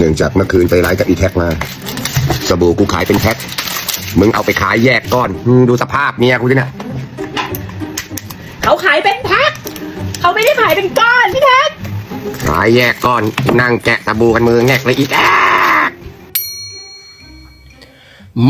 เนื่องจากเมื่อคืนไปไลฟ์กับอีแท็กมาสบู่กูขายเป็นแพ็คมึงเอาไปขายแยกก้อนอืมดูสภาพเมียกูสิเนี่ยเขาขายเป็นแพ็คเขาไม่ได้ขายเป็นก้อนพี่แท็กขายแยกก้อนนั่งแกะสบู่กันมือแงกเลยอีกแอ๊ก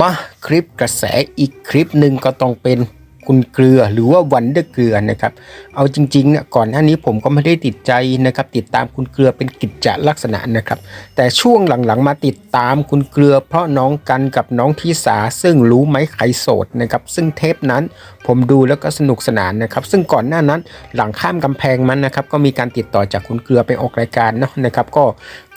มาคลิปกระแสอีกคลิปหนึ่งก็ต้องเป็น คุณเกลือหรือว่าวันเดอร์เกลือนะครับ เอาจริงๆเนี่ยก่อนหน้านี้ผมก็ไม่ได้ติดใจนะครับ ติดตามคุณเกลือเป็นกิจจลักษณะนะครับ แต่ช่วงหลังๆมาติดตามคุณเกลือ เพราะน้องกันกับน้องทิสาซึ่งรู้ไหมใครโสดนะครับซึ่งเทปนั้นผมดูแล้วก็สนุกสนานนะครับ ซึ่งก่อนหน้านั้นหลังข้ามกำแพงมันนะครับ ก็มีการติดต่อจากคุณเกลือไปออกรายการเนาะนะครับ ก็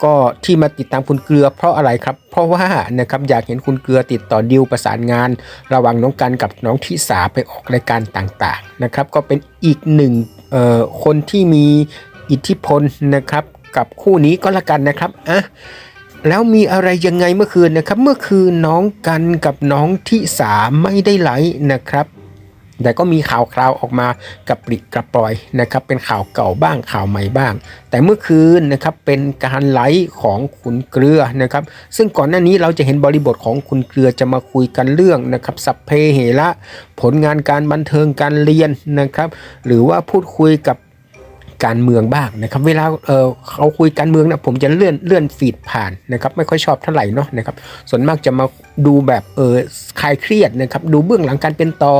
ก็ที่มาติดตามคุณเกลือ เพราะอะไรครับ เพราะว่านะครับอยากเห็นคุณเกลือติดต่อดิวประสานงาน ระหว่างน้องกันกับน้องทิสาไปออกรายการต่างๆนะครับ ก็เป็นอีกหนึ่งคนที่มีอิทธิพลนะครับกับคู่นี้ก็แล้วกันนะครับอะแล้วมีอะไรยังไงเมื่อคืนนะครับ เมื่อคืนน้องกันกับน้องทิสาไม่ได้ไลฟ์นะครับ แต่ก็มีข่าวคราวออกมากับปริกระปล่อยนะครับเป็นข่าวเก่าบ้างข่าวใหม่บ้าง แต่เมื่อคืนนะครับเป็นการไลฟ์ของคุณเกลือนะครับซึ่งก่อนหน้านี้เราจะเห็นบริบทของคุณเกลือจะมาคุยกันเรื่องนะครับสัพเพเหระผลงานการบันเทิงการเรียนนะครับหรือว่าพูดคุยกับ การเมืองบ้างนะครับ เวลาเออเขาคุยการเมืองนะผมจะเลื่อนเลื่อนฟีดผ่านนะครับ ไม่ค่อยชอบเท่าไหร่เนาะนะครับ ส่วนมากจะมาดูแบบเออคลายเครียดนะครับ ดูเบื้องหลังการเป็นต่อ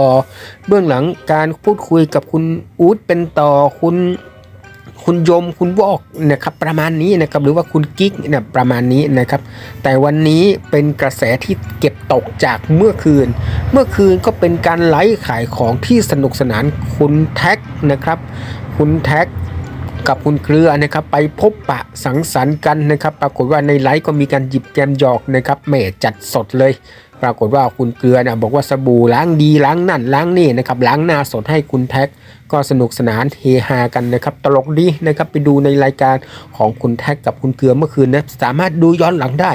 เบื้องหลังการพูดคุยกับคุณอู๊ดเป็นต่อคุณคุณยมคุณวอกนะครับประมาณนี้นะครับหรือว่าคุณกิ๊กเนี่ยประมาณนี้นะครับ แต่วันนี้เป็นกระแสที่เก็บตกจากเมื่อคืน เมื่อคืนก็เป็นการไลฟ์ขายของที่สนุกสนานคุณแท็กนะครับ คุณแท็ก กับคุณเกลือนะครับ ไปพบปะสังสรรค์กันนะครับ ปรากฏว่าในไลฟ์ก็มีการหยิบแกมหยอกนะครับแหม่จัดสดเลย ปรากฏว่าคุณเกลือนี่ยบอกว่าสบู่ล้างดีล้างนั่นล้างนี่นะครับล้างหน้าสดให้คุณแท็ก ก็สนุกสนานเฮฮากันนะครับตลกดีนะครับไปดูในรายการของคุณแท็กกับคุณเกลือเมื่อคืนนะสามารถดูย้อนหลังได้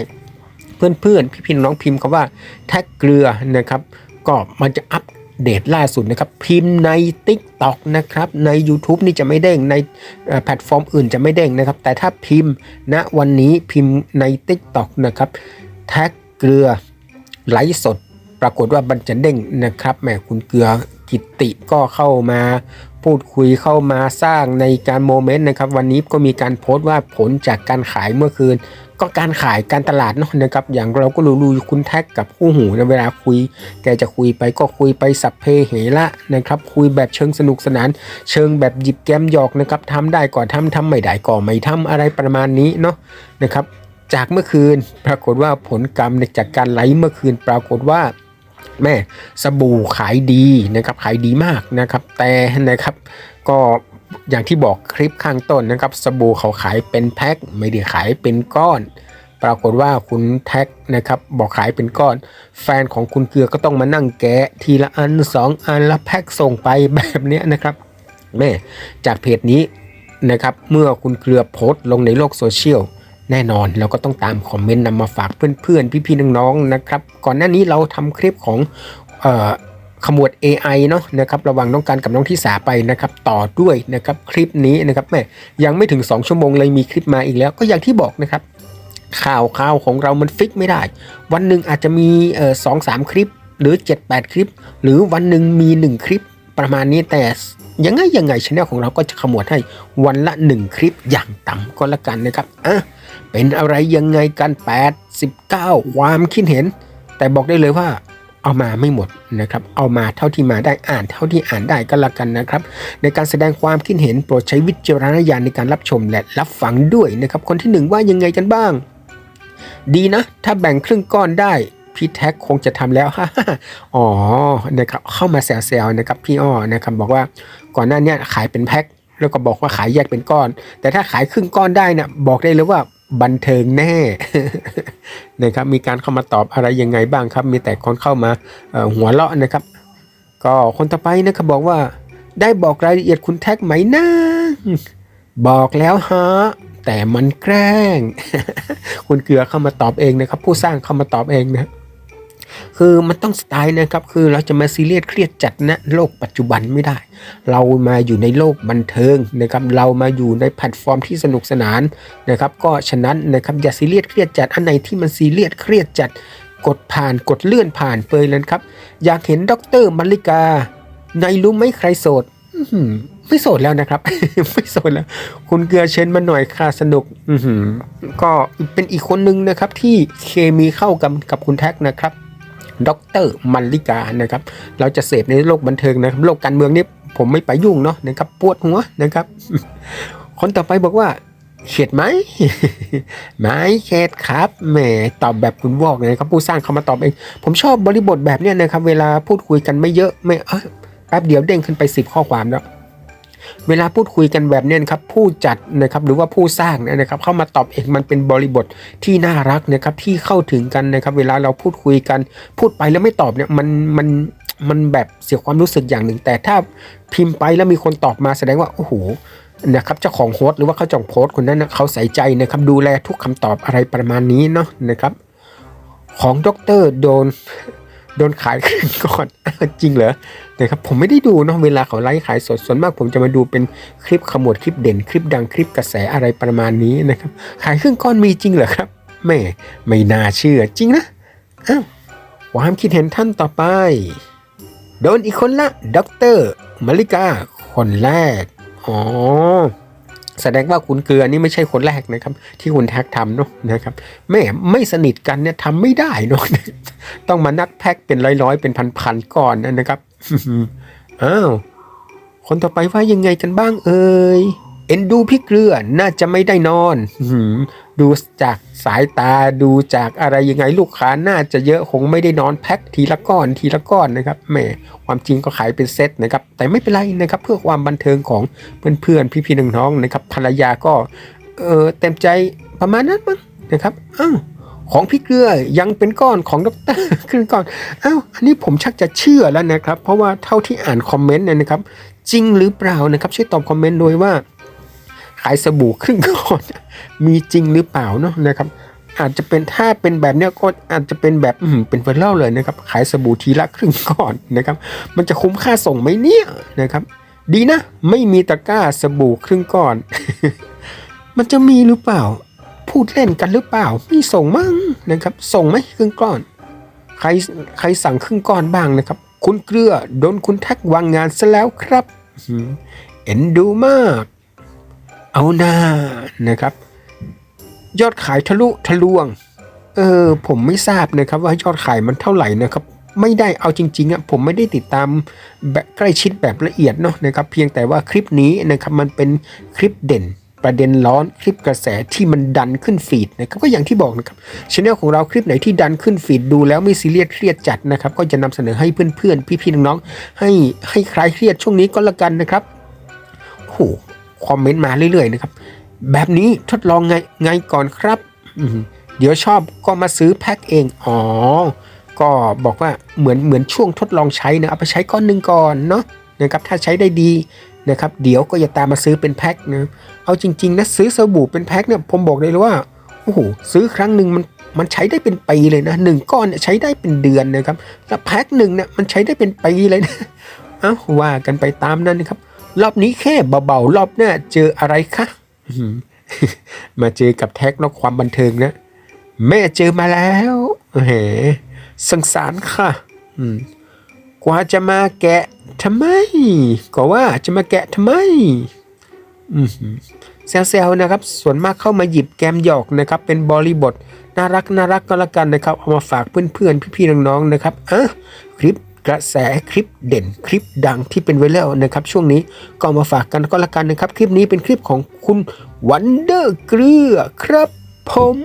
เพื่อนๆพี่ๆน้องพิมพ์คำว่าแท็กเกลือนะครับก็มันจะอัป เดตล่าสุดนะครับ พิมพ์ใน Tik t o อกนะครับ ใน YouTube นี่จะไม่เด้งในแพลตฟอร์มอื่นจะไม่เด้งนะครับ แต่ถ้าพิมพ์ณวันนี้พิมพ์ใน Tik t o อกนะครับ แท็กเกลือไลฟ์สด ปรากฏว่ามันจะเด้งนะครับแหมคุณเกลือกิตติก็เข้ามา พูดคุยเข้ามาสร้างในการโมเมนต์นะครับวันนี้ก็มีการโพสต์ว่าผลจากการขายเมื่อคืน ก็การขายการตลาดเนาะนะครับ อย่างเราก็รู้ๆคุณแท็กกับคู่หูในเวลาคุย แกจะคุยไปก็คุยไปสัพเพเหระนะครับ คุยแบบเชิงสนุกสนาน เชิงแบบหยิบแก้มหยอกนะครับทำได้ก่อนทำทำไม่ได้ก่อนไม่ทำอะไรประมาณนี้เนาะนะครับ จากเมื่อคืนปรากฏว่าผลกรรมจากการไลฟ์เมื่อคืนปรากฏว่า แม่สบู่ขายดีนะครับขายดีมากนะครับ แต่นะครับก็อย่างที่บอกคลิปข้างต้นนะครับ สบู่เขาขายเป็นแพ็คไม่ได้ขายเป็นก้อน ปรากฏว่าคุณแท็กนะครับบอกขายเป็นก้อน แฟนของคุณเกลือก็ต้องมานั่งแกะทีละอันสองอันล้วแพ็คส่งไปแบบนี้นะครับแม่จากเพจนี้นะครับเมื่อคุณเกลือโพสต์ลงในโลกโซเชียล แน่นอนเราก็ต้องตามคอมเมนต์นำมาฝากเพื่อนๆ พี่ๆน้องๆนะครับ ก่อนหน้านี้เราทำคลิปของอขมวด AI เนาะนะครับระว่างน้องการกับน้องที่สาไปนะครับต่อด้วยนะครับคลิปนี้นะครับแม่ยังไม่ถึง 2 ชั่วโมงเลยมีคลิปมาอีกแล้ว ก็อย่างที่บอกนะครับ ข่าวข่าวของเรามันฟิกไม่ได้ วันหนึ่งอาจจะมีสองสามคลิป หรือ 7-8 คลิป หรือวันหนึ่งมี 1 คลิปประมาณนี้แต่ยังไงยังไงช anel ของเราก็จะขมวดให้วันละ 1 คลิปอย่างต่ำก็แล้วกันนะครับอะ เป็นอะไรยังไงกัน89 ความคิดเห็น แต่บอกได้เลยว่าเอามาไม่หมดนะครับ เอามาเท่าที่มาได้อ่านเท่าที่อ่านได้ก็แล้วกันนะครับ ในการแสดงความคิดเห็นโปรดใช้วิจารณญาณในการรับชมและรับฟังด้วยนะครับ คนที่หนึ่งว่ายังไงกันบ้าง ดีนะ ถ้าแบ่งครึ่งก้อนได้พี่แท็กคงจะทำแล้วฮ่าอ๋อ นะครับ เข้ามาแซวๆนะครับพี่อ้อ นะครับ บอกว่าก่อนหน้านี้ขายเป็นแพ็ค แล้วก็บอกว่าขายแยกเป็นก้อน แต่ถ้าขายครึ่งก้อนได้นะบอกได้เลยว่า บันเทิงแน่นะครับ มีการเข้ามาตอบอะไรยังไงบ้างครับ มีแต่คนเข้ามาหัวเราะนะครับ ก็คนต่อไปนะครับบอกว่า ได้บอกรายละเอียดคุณแท็กไหมนะบอกแล้วฮะแต่มันแกล้ง คุณเกลือเข้ามาตอบเองนะครับ ผู้สร้างเข้ามาตอบเองนะ คือมันต้องสไตล์นะครับ คือเราจะมาซีเรียสเครียดจัดนะโลกปัจจุบันไม่ได้ เรามาอยู่ในโลกบันเทิงนะครับ เรามาอยู่ในแพลตฟอร์มที่สนุกสนานนะครับ ก็ฉะนั้นนะครับอย่าซีเรียสเครียดจัดอันไหนที่มันซีเรียสเครียดจัดกดผ่านกดเลื่อนผ่านเปยเลยครับ อยากเห็นด็อกเตอร์มาริกา ในรู้ไหมใครโสดไม่โสดแล้วนะครับ ไม่โสดแล้ว คุณเกลือเชิญมาหน่อยค่ะสนุก อืก็เป็นอีกคนนึงนะครับ ที่เคมีเข้ากับกับคุณแท็กนะครับ ด็อกเตอร์มัลลิกานะครับ เราจะเสพในโลกบันเทิงนะครับ โลกการเมืองนี่ผมไม่ไปยุ่งเนาะนะครับ ปวดหัวนะครับ คนต่อไปบอกว่าเข็ดไหมไม่เข็ดครับแหมตอบแบบคุณวอกเลยครับผู้สร้างเขามาตอบเอง ผมชอบบริบทแบบเนี้ยนะครับ เวลาพูดคุยกันไม่เยอะไม่เอ้ยแป๊บเดียวเด้งขึ้นไปสิบข้อความแล้ว เวลาพูดคุยกันแบบนี้นะครับผู้จัดนะครับหรือว่าผู้สร้างนะครับเข้ามาตอบเองมันเป็นบริบทที่น่ารักนะครับที่เข้าถึงกันนะครับ เวลาเราพูดคุยกันพูดไปแล้วไม่ตอบเนี่ยมันมันมันแบบเสียความรู้สึกอย่างหนึ่ง แต่ถ้าพิมพ์ไปแล้วมีคนตอบมาแสดงว่าโอ้โหนะครับเจ้าของโฮสต์หรือว่าเขาจ้องโพสต์คนนั้นนะเขาใส่ใจนะครับดูแลทุกคำตอบอะไรประมาณนี้เนาะนะครับของดรโดน โดนขายขึ้นก่อนจริงเหรอนะครับผมไม่ได้ดูเนาะเวลาเขาไลฟ์ขายสดส่วนมากผมจะมาดูเป็นคลิปขมวดคลิปเด่นคลิปดังคลิปกระแสอะไรประมาณนี้นะครับขายครึ่งก้อนมีจริงเหรอครับแม่ไม่น่าเชื่อจริงนะอ้าวความคิดเห็นท่านต่อไป โดนอีกคนละด็อกเตอร์มาริกาคนแรกอ๋อ แสดงว่าคุณเกลือนี่ไม่ใช่คนแรกนะครับ ที่คุณแท็กทำเนาะนะครับแม่ไม่สนิทกันเนี่ยทำไม่ได้เนาะต้องมานักแพ็กเป็นร้อยๆ เป็นพันๆก่อนนะครับอ้าวคนต่อไปว่ายังไงกันบ้างเอ่ย เอ็นดูพี่เกลือน่าจะไม่ได้นอนดูจากสายตาดูจากอะไรยังไงลูกค้าน่าจะเยอะคงไม่ได้นอนแพ็คทีละก้อนทีละก้อนนะครับแหมความจริงก็ขายเป็นเซตนะครับ แต่ไม่เป็นไรนะครับเพื่อความบันเทิงของเพื่อนๆพี่ๆน้องๆนะครับภรรยาก็เออเต็มใจประมาณนั้นมั้งนะครับอ้าวของพี่เกลือยังเป็นก้อนของดรขึ้นก้อนอ้าวอันนี้ผมชักจะเชื่อแล้วนะครับ เพราะว่าเท่าที่อ่านคอมเมนต์เนี่ยนะครับ จริงหรือเปล่านะครับช่วยตอบคอมเมนต์ด้วยว่า ขายสบู่ครึ่งก้อนมีจริงหรือเปล่าเนาะนะครับ อาจจะเป็นถ้าเป็นแบบเนี้ยก็อาจจะเป็นแบบอืมเป็นไวรัลเลยนะครับ ขายสบู่ทีละครึ่งก้อนนะครับ มันจะคุ้มค่าส่งไหมเนี่ยนะครับ ดีนะ ไม่มีตะกร้าสบู่ครึ่งก้อน มันจะมีหรือเปล่า พูดเล่นกันหรือเปล่ามีส่งมั้งนะครับ ส่งไหมครึ่งก้อน ใครใครสั่งครึ่งก้อนบ้างนะครับ คุณเกลือโดนคุณแท็กวางงานซะแล้วครับเอ็นดูมาก เอาหน้านะครับ ยอดขายทะลุทะลวง เออผมไม่ทราบนะครับว่ายอดขายมันเท่าไหร่นะครับ ไม่ได้เอาจริงๆอะผมไม่ได้ติดตามแบบใกล้ชิดแบบละเอียดเนาะนะครับ เพียงแต่ว่าคลิปนี้นะครับมันเป็นคลิปเด่นประเด็นร้อนคลิปกระแสที่มันดันขึ้นฟีดนะครับก็อย่างที่บอกนะครับช anel ของเราคลิปไหนที่ดันขึ้นฟีดดูแล้วไม่ซีเรียสเครียดจัดนะครับ ก็จะนำเสนอให้เพื่อนๆ พี่ๆน้องๆให้ให้คลายเครียดช่วงนี้ก็แล้วกันนะครับโอ้โห คอมเมนต์มาเรื่อยๆนะครับ แบบนี้ทดลองไงไงก่อนครับเดี๋ยวชอบก็มาซื้อแพ็คเอง อ๋อ ก็บอกว่าเหมือนเหมือนช่วงทดลองใช้นะเอาไปใช้ก้อนหนึ่งก่อนเนาะนะครับ ถ้าใช้ได้ดีนะครับ เดี๋ยวก็อย่าตามมาซื้อเป็นแพ็คนะเอาจริง ๆนะซื้อสบู่เป็นแพ็คเนี่ยผมบอกเลยว่าโอ้โหซื้อครั้งหนึ่งมันมันใช้ได้เป็นปีเลยนะหนึ่งก้อนเนี่ยใช้ได้เป็นเดือนนะครับแล้วแพ็คหนึ่งเนี่ยมันใช้ได้เป็นปีเลยนะเอ้าว่ากันไปตามนั้นนะครับ รอบนี้แค่เบาๆ รอบหน้าเจออะไรคะมาเจอกับแท็กนอกความบันเทิงนะ แม่เจอมาแล้วแหมสงสารค่ะกว่าจะมาแกะทำไม ก็ว่าจะมาแกะทำไมแซวๆนะครับ ส่วนมากเข้ามาหยิบแกมหยอกนะครับ เป็นบริบทน่ารักน่ารักก็แล้วกันนะครับ เอามาฝากเพื่อนๆ พี่ๆ น้องๆ นะครับอะคลิป กระแสคลิปเด่นคลิปดังที่เป็นไวรัลนะครับ ช่วงนี้ก็มาฝากกันก็แล้วกันนะครับ คลิปนี้เป็นคลิปของคุณวันเดอร์เกลือครับผม